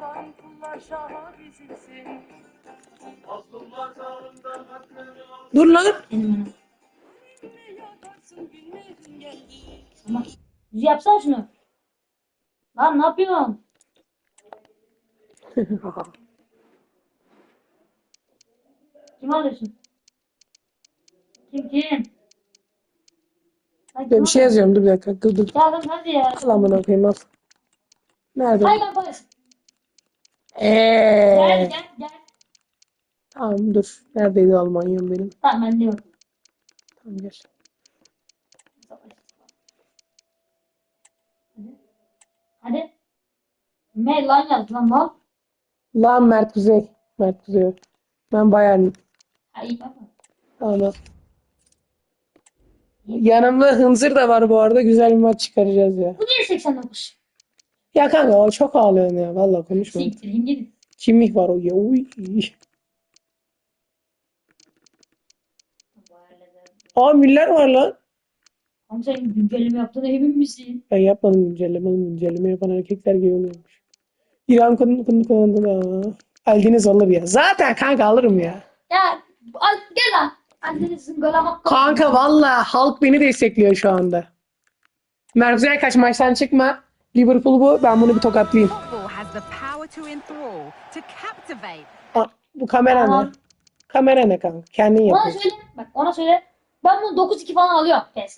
kalan kullar şaha. Dur lan. Ne yakarsın günlerin geldi. Ama düz yapsana şunu. Lan ne yapıyorsun? Kim alıyorsun? Kim kim? Lan kim Ben bir şey alıyorsun? yazıyorum dur bir dakika. Dur dur. Ya hadi ya. Al amına koyayım al. Nerede? Hay lan polis. Gel Eee. gel gel. Tamam dur. Neredeydi Almanya'm benim? Tamam ben de yok. Tamam gel. Hadi. Mail lan yaz lan mal. Lan Mert Kuzey. Mert Kuzey. Ben Bayern'im. Ha iyi bak. Tamam. Yanımda Hınzır da var bu arada. Güzel bir maç çıkaracağız ya. Bu niye 89? Ya kanka o çok ağlıyorsun ya. Vallahi konuşma. Siktirin gidin. Kimlik var o ya. Uy. Aa Müller var lan. Ama sen güncelleme yaptığına emin misin? Ben yapmadım güncelleme. Oğlum güncelleme yapan erkekler gibi oluyormuş. İran konu konu konu da. Aldiniz alır ya. Zaten kanka alırım ya. Ya al gel lan. Annenizin gol hakkı. Kanka valla halk beni destekliyor şu anda. Merkuz'ya kaç maçtan çıkma. Liverpool bu. Ben bunu bir tokatlayayım. Aa, bu kamera ne? Tamam. Kamera ne kanka? Kendin Ona yapıyorsun. söyle. Bak ona söyle. Ben bunu 9-2 falan alıyorum. Pes.